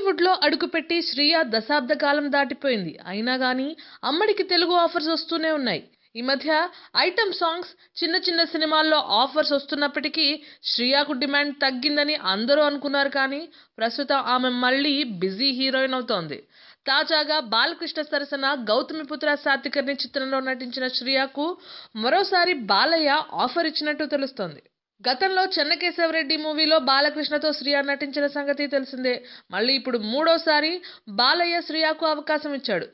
టాలీవుడ్లో అడుగుపెట్టి శ్రియ దశాబ్ద కాలం దాటిపోయింది. అయినా కానీ అమ్మడికి తెలుగు ఆఫర్స్ వస్తూనే ఉన్నాయి. ఈ మధ్య ఐటమ్ సాంగ్స్ చిన్న చిన్న సినిమాల్లో ఆఫర్స్ వస్తున్నప్పటికీ శ్రియాకు డిమాండ్ తగ్గిందని అందరూ అనుకున్నారు కానీ ప్రస్తుతం ఆమె మళ్ళీ బిజీ హీరోయిన్ అవుతోంది. తాజాగా బాలకృష్ణ సరసన గౌతమిపుత్ర సాత్వికర్ణి చిత్రంలో నటించిన శ్రియాకు మరోసారి బాలయ్య ఆఫర్ ఇచ్చినట్టు తెలుస్తోంది. గతంలో చెన్నకేశవరెడ్డి మూవీలో బాలకృష్ణతో శ్రియ నటించిన సంగతి తెలిసిందే. మళ్ళీ ఇప్పుడు మూడోసారి బాలయ్య శ్రియాకు అవకాశం ఇచ్చాడు.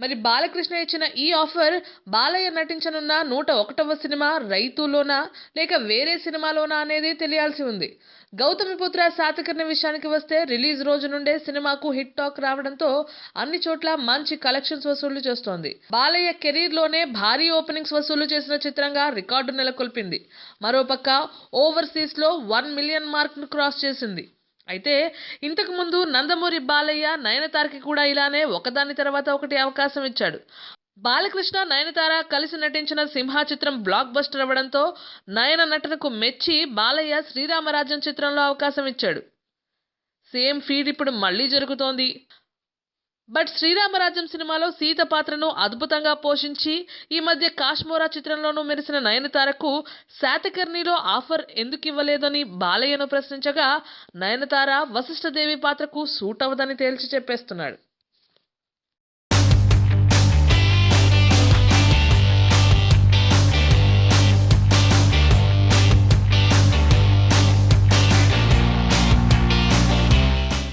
మరి బాలకృష్ణ ఇచ్చిన ఈ ఆఫర్ బాలయ్య నటించనున్న నూట ఒకటవ సినిమా రైతులోనా లేక వేరే సినిమాలోనా అనేది తెలియాల్సి ఉంది. గౌతమిపుత్ర సాతకర్ణ విషయానికి వస్తే రిలీజ్ రోజు నుండే సినిమాకు హిట్ టాక్ రావడంతో అన్ని చోట్ల మంచి కలెక్షన్స్ వసూళ్ళు చేస్తోంది. బాలయ్య కెరీర్లోనే భారీ ఓపెనింగ్స్ వసూలు చేసిన చిత్రంగా రికార్డు నెలకొల్పింది. మరోపక్క ఓవర్సీస్లో వన్ మిలియన్ మార్క్ను క్రాస్ చేసింది. అయితే ఇంతకు ముందు నందమూరి బాలయ్య నయనతారకి కూడా ఇలానే ఒకదాని తర్వాత ఒకటి అవకాశం ఇచ్చాడు. బాలకృష్ణ నయనతార కలిసి నటించిన సింహ చిత్రం బ్లాక్ బస్టర్ అవ్వడంతో నయన నటనకు మెచ్చి బాలయ్య శ్రీరామరాజ్యం చిత్రంలో అవకాశం ఇచ్చాడు. సేమ్ ఫీడ్ ఇప్పుడు మళ్ళీ జరుగుతోంది. బట్ శ్రీరామరాజ్యం సినిమాలో సీత పాత్రను అద్భుతంగా పోషించి ఈ మధ్య కాశ్మోరా చిత్రంలోనూ మెరిసిన నయనతారకు శాతకర్ణిలో ఆఫర్ ఎందుకు ఇవ్వలేదని బాలయ్యను ప్రశ్నించగా నయనతార వశిష్ఠదేవి పాత్రకు సూట్ అవ్వదని తేల్చి చెప్పేస్తున్నాడు.